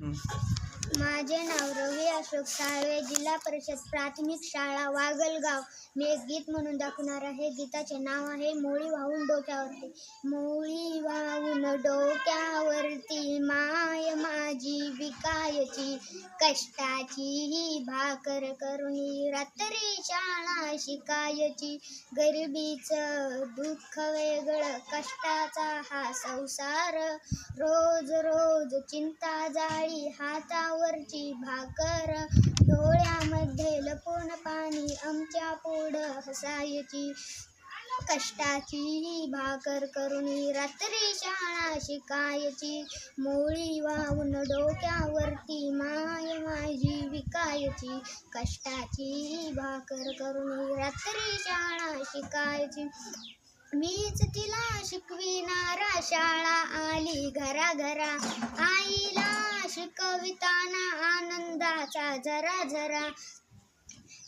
माझे नाव रवी अशोक साळवे. जिल्हा परिषद प्राथमिक शाळा वागलगाव. मी एक गीत म्हणून दाखवणार आहे. गीताचे नाव आहे मोळी वाहून डोक्यावरती. मोळी वाहून डोक्यावरती मा जीविकायची कष्टाची ही भाकर करून रात्री शाळा शिकायची. गरिबीचं दुःख वेगळं कष्टाचा हा संसार. रोज रोज चिंता जाळी हातावरची भाकर. डोळ्यामध्ये लपून पाणी आमच्या पुढं हसायची. कष्टाची भाकर करून रात्री शाळा शिकायची. मोळी वाहून डोक्यावरती माय माझी विकायची. कष्टाची भाकर करून रात्री शाळा शिकायची. मीच तिला शिकविणारा शाळा आली घरा घरा आईला शिकविताना आनंदाचा जरा जरा.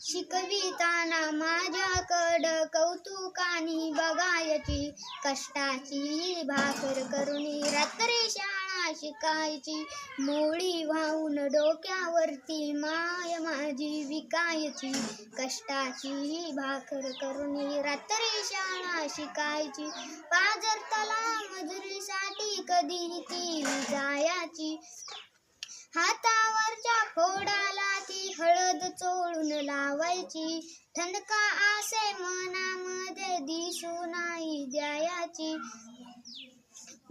शिकविताना माझ्याकडं कौतुकानी बघायची कष्टाची भाकर करून रात्री शाळा शिकायची मोळी वाहून डोक्यावरती माय माझी विकायची कष्टाची भाकर करून रात्री शाळा शिकायची पाजरताला मजुरीसाठी कधी ती जायाची हातावरच्या फोडाला ती हळद चोळून लावायची. थंडका आसे मनामध्ये दिसू नाही द्यायाची.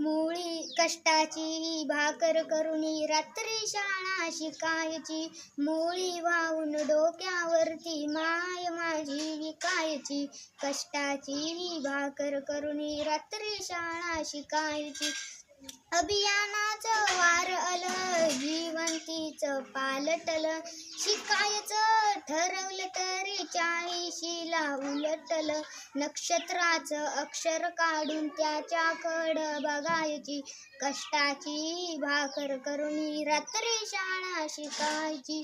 मुळी कष्टाची भाकर करून रात्री शाळा शिकायची. मुळी वाहून डोक्यावरती माय माझी विकायची. कष्टाची भाकर करून रात्री शाळा शिकायची. अभियानाचं वार आलं जीवंतीचं पालटलं शिकायचं ठरवलं तरी चाळीशीला उलटल. नक्षत्राचं अक्षर काढून त्याच्याकडं बघायची. कष्टाची भाकर करून रात्री शाळा शिकायची.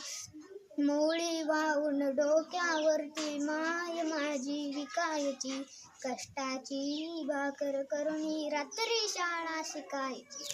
मोळी वाहून डोक्यावरती माय माझी विकायची. कष्टाची भाकर करून रात्री शाळा शिकायची.